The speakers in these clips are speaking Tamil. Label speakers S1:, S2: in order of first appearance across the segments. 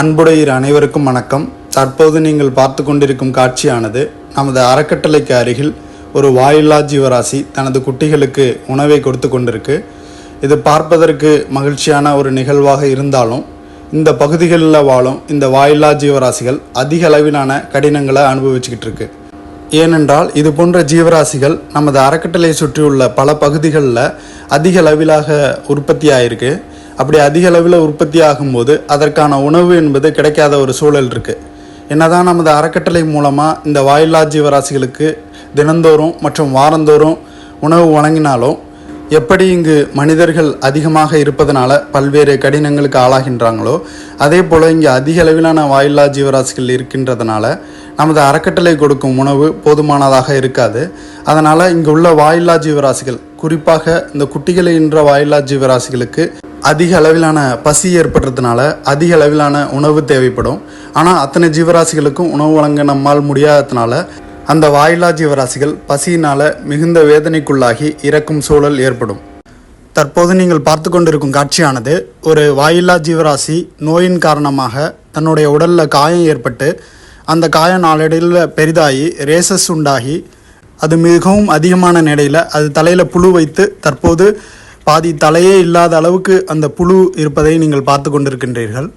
S1: அன்புடையர் அனைவருக்கும் வணக்கம். தற்போது நீங்கள் பார்த்து கொண்டிருக்கும் காட்சியானது நமது அறக்கட்டளைக்கு அருகில் ஒரு வாயில்லா ஜீவராசி தனது குட்டிகளுக்கு உணவை கொடுத்து கொண்டிருக்கு. இது பார்ப்பதற்கு மகிழ்ச்சியான ஒரு நிகழ்வாக இருந்தாலும் இந்த பகுதிகளில் வாழும் இந்த வாயில்லா ஜீவராசிகள் அதிக அளவிலான கடினங்களை அனுபவிச்சுக்கிட்டு இருக்கு. ஏனென்றால் இது போன்ற ஜீவராசிகள் நமது அறக்கட்டளை சுற்றியுள்ள பல பகுதிகளில் அதிக அளவிலாக உற்பத்தி ஆயிருக்கு அப்படி அதிக அளவில் உற்பத்தி ஆகும்போது அதற்கான உணவு என்பது கிடைக்காத ஒரு சூழல் இருக்குது என்னதான் நமது அறக்கட்டளை மூலமாக இந்த வாயில்லா ஜீவராசிகளுக்கு தினந்தோறும் மற்றும் வாரந்தோறும் உணவு வழங்கினாலும் எப்படி இங்கு மனிதர்கள் அதிகமாக இருப்பதனால பல்வேறு கடினங்களுக்கு ஆளாகின்றாங்களோ அதே போல் இங்கே அதிக அளவிலான வாயில்லா ஜீவராசிகள் இருக்கின்றதுனால நமது அறக்கட்டளை கொடுக்கும் உணவு போதுமானதாக இருக்காது. அதனால் இங்கு உள்ள வாயில்லா ஜீவராசிகள் குறிப்பாக இந்த குட்டிகளை என்ற வாயில்லா ஜீவராசிகளுக்கு அதிக அளவிலான பசி ஏற்படுறதுனால அதிக அளவிலான உணவு தேவைப்படும். ஆனால் அத்தனை ஜீவராசிகளுக்கும் உணவு வழங்க நம்மால் முடியாததுனால அந்த வாயில்லா ஜீவராசிகள் பசியினால் மிகுந்த வேதனைக்குள்ளாகி இறக்கும் சூழல் ஏற்படும். தற்போது நீங்கள் பார்த்து கொண்டிருக்கும் காட்சியானது ஒரு வாயில்லா ஜீவராசி நோயின் காரணமாக தன்னுடைய உடலில் காயம் ஏற்பட்டு அந்த காயம் நாளடையில் பெரிதாகி ரேசஸ் உண்டாகி அது மிகவும் அதிகமான நிலையில் அது தலையில் புழு வைத்து தற்போது பாதி தலையே இல்லாத அளவுக்கு அந்த புழு இருப்பதை நீங்கள் பார்த்து கொண்டிருக்கின்றீர்கள்.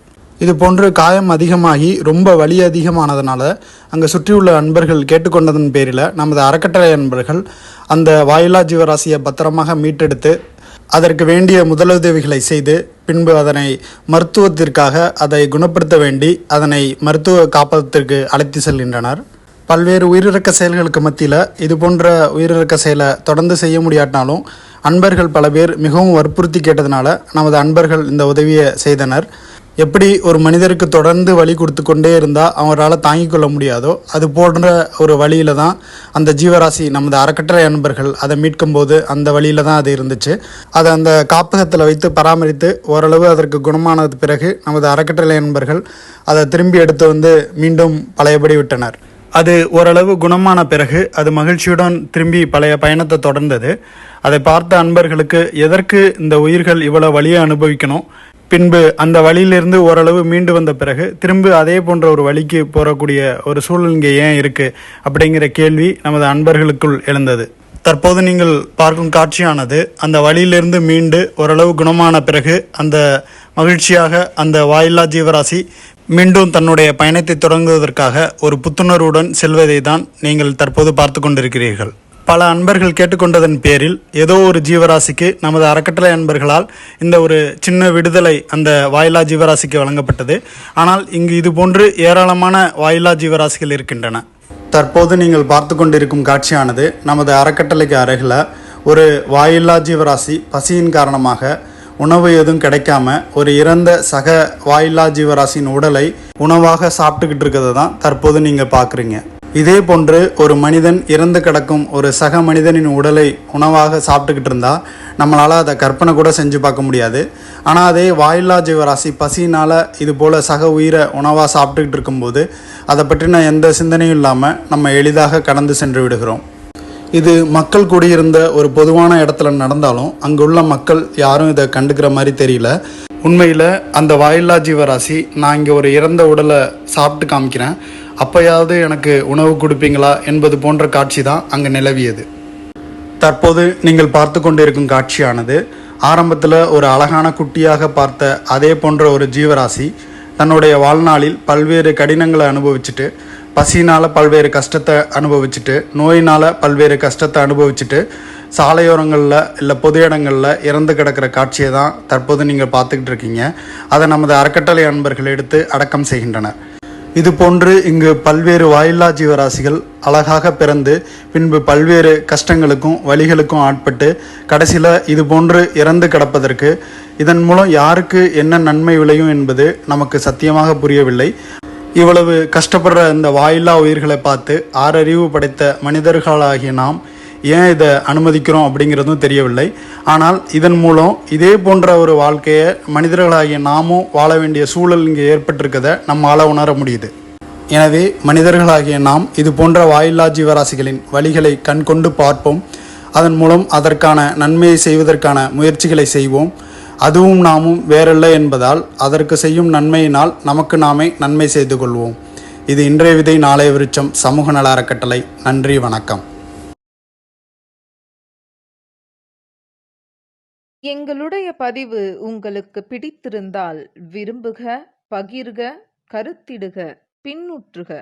S1: இது போன்று காயம் அதிகமாகி ரொம்ப வலி அதிகமானதுனால அங்கே சுற்றியுள்ள அன்பர்கள் கேட்டுக்கொண்டதன் பேரில் நமது அறக்கட்டளை அன்பர்கள் அந்த வாயிலா ஜீவராசியை பத்திரமாக மீட்டெடுத்து அதற்கு வேண்டிய முதலுதவிகளை செய்து பின்பு அதனை மருத்துவத்திற்காக அதை குணப்படுத்த வேண்டி அதனை மருத்துவ காப்பகத்திற்கு அழைத்து செல்கின்றனர். பல்வேறு உயிரிழக்க செயல்களுக்கு மத்தியில் இது போன்ற உயிரிழக்க செயலை தொடர்ந்து செய்ய முடியாட்டினாலும் அன்பர்கள் பல பேர் மிகவும் வற்புறுத்தி கேட்டதுனால நமது அன்பர்கள் இந்த உதவியை செய்தனர். எப்படி ஒரு மனிதருக்கு தொடர்ந்து வழி கொடுத்து கொண்டே இருந்தால் அவரால் தாங்கிக் கொள்ள முடியாதோ அது போன்ற ஒரு வழியில் தான் அந்த ஜீவராசி நமது அறக்கட்டளை அன்பர்கள் அதை மீட்கும்போது அந்த வழியில் தான் அது இருந்துச்சு. அதை அந்த காப்பகத்தில் வைத்து பராமரித்து ஓரளவு அதற்கு குணமானது பிறகு நமது அறக்கட்டளை அன்பர்கள் அதை திரும்பி எடுத்து வந்து மீண்டும் பழையபடி விட்டனர். அது ஓரளவு குணமான பிறகு அது மகிழ்ச்சியுடன் திரும்பி பழைய பயணத்தை தொடர்ந்தது. அதை பார்த்த அன்பர்களுக்கு எதற்கு இந்த உயிர்கள் இவ்வளோ வழியை அனுபவிக்கணும்? பின்பு அந்த வழியிலிருந்து ஓரளவு மீண்டு வந்த பிறகு திரும்ப அதே போன்ற ஒரு வழிக்கு போகக்கூடிய ஒரு சூழல் இங்கே ஏன் இருக்குது அப்படிங்கிற கேள்வி நமது அன்பர்களுக்குள் எழுந்தது. தற்போது நீங்கள் பார்க்கும் காட்சியானது அந்த வழியிலிருந்து மீண்டு ஓரளவு குணமான பிறகு அந்த மகிழ்ச்சியாக அந்த வாயில்லா ஜீவராசி மீண்டும் தன்னுடைய பயணத்தை தொடங்குவதற்காக ஒரு புத்துணர்வுடன் செல்வதை தான் நீங்கள் தற்போது பார்த்து கொண்டிருக்கிறீர்கள். பல அன்பர்கள் கேட்டுக்கொண்டதன் பேரில் ஏதோ ஒரு ஜீவராசிக்கு நமது அறக்கட்டளை அன்பர்களால் இந்த ஒரு சின்ன விடுதலை அந்த வாயிலா ஜீவராசிக்கு வழங்கப்பட்டது. ஆனால் இங்கு இது போன்று ஏராளமான வாயிலா ஜீவராசிகள் இருக்கின்றன. தற்போது நீங்கள் பார்த்து கொண்டிருக்கும் காட்சியானது நமது அறக்கட்டளைக்கு அருகில் ஒரு வாயில்லா ஜீவராசி பசியின் காரணமாக உணவு எதுவும் கிடைக்காம ஒரு இறந்த சக வாயில்லா ஜீவராசியின் உடலை உணவாக சாப்பிட்டுக்கிட்டு இருக்கிறது தான் தற்போது நீங்கள் பார்க்குறீங்க. இதே போன்று ஒரு மனிதன் இறந்து கிடக்கும் ஒரு சக மனிதனின் உடலை உணவாக சாப்பிட்டுக்கிட்டு இருந்தால் நம்மளால் அதை கற்பனை கூட செஞ்சு பார்க்க முடியாது. ஆனால் அதே வாயில்லா ஜீவராசி பசியினால் இது போல் சக உயிரை உணவாக சாப்பிட்டுக்கிட்டு இருக்கும்போது அதை பற்றின எந்த சிந்தனையும் இல்லாமல் நம்ம எளிதாக கடந்து சென்று விடுகிறோம். இது மக்கள் கூடியிருந்த ஒரு பொதுவான இடத்துல நடந்தாலும் அங்குள்ள மக்கள் யாரும் இதை கண்டுக்கிற மாதிரி தெரியல. உண்மையில் அந்த வாயில்லா ஜீவராசி நான் இங்கே ஒரு இறந்த உடலை சாப்பிட்டு காமிக்கிறேன். அப்போயாவது எனக்கு உணவு கொடுப்பீங்களா என்பது போன்ற காட்சி தான் அங்கே நிலவியது. தற்போது நீங்கள் பார்த்து கொண்டிருக்கும் காட்சியானது ஆரம்பத்தில் ஒரு அழகான குட்டியாக பார்த்த அதே போன்ற ஒரு ஜீவராசி தன்னுடைய வாழ்நாளில் பல்வேறு கடினங்களை அனுபவிச்சுட்டு பசினால் பல்வேறு கஷ்டத்தை அனுபவிச்சுட்டு நோயினால் பல்வேறு கஷ்டத்தை அனுபவிச்சுட்டு சாலையோரங்களில் இல்லை பொது இடங்களில் இறந்து கிடக்கிற காட்சியை தான் தற்போது நீங்கள் பார்த்துக்கிட்டு இருக்கீங்க. அதை நமது அறக்கட்டளை அன்பர்கள் எடுத்து அடக்கம் செய்கின்றனர். இது போன்று இங்கு பல்வேறு வாயில்லா ஜீவராசிகள் அழகாக பிறந்து பின்பு பல்வேறு கஷ்டங்களுக்கும் வழிகளுக்கும் ஆட்பட்டு கடைசியில் இது போன்று இறந்து கிடப்பதற்கு இதன் மூலம் யாருக்கு என்ன நன்மை விளையும் என்பது நமக்கு சத்தியமாக புரியவில்லை. இவ்வளவு கஷ்டப்படுற இந்த வாயில்லா உயிர்களை பார்த்து ஆறறிவு படைத்த மனிதர்களாகிய நாம் ஏன் இதை அனுமதிக்கிறோம் அப்படிங்கிறதும் தெரியவில்லை. ஆனால் இதன் மூலம் இதே போன்ற ஒரு வாழ்க்கையை மனிதர்களாகிய நாமும் வாழ வேண்டிய சூழல் இங்கே ஏற்பட்டிருக்கதை நம்மால் உணர முடியுது. எனவே மனிதர்களாகிய நாம் இது போன்ற வாயில்லா ஜீவராசிகளின் வழிகளை கண்கொண்டு பார்ப்போம். அதன் மூலம் அதற்கான நன்மையை செய்வதற்கான முயற்சிகளை செய்வோம். அதுவும் நாமும் வேறல்ல என்பதால் அதற்கு செய்யும் நன்மையினால் நமக்கு நாமே நன்மை செய்து கொள்வோம். இது இன்றைய விதை நாளைய விருட்சம் சமூக நல அறக்கட்டளை நன்றி வணக்கம்.
S2: எங்களுடைய பதிவு உங்களுக்கு பிடித்திருந்தால் விரும்புக பகிர்க கருத்திடுக பின்னுற்றுக.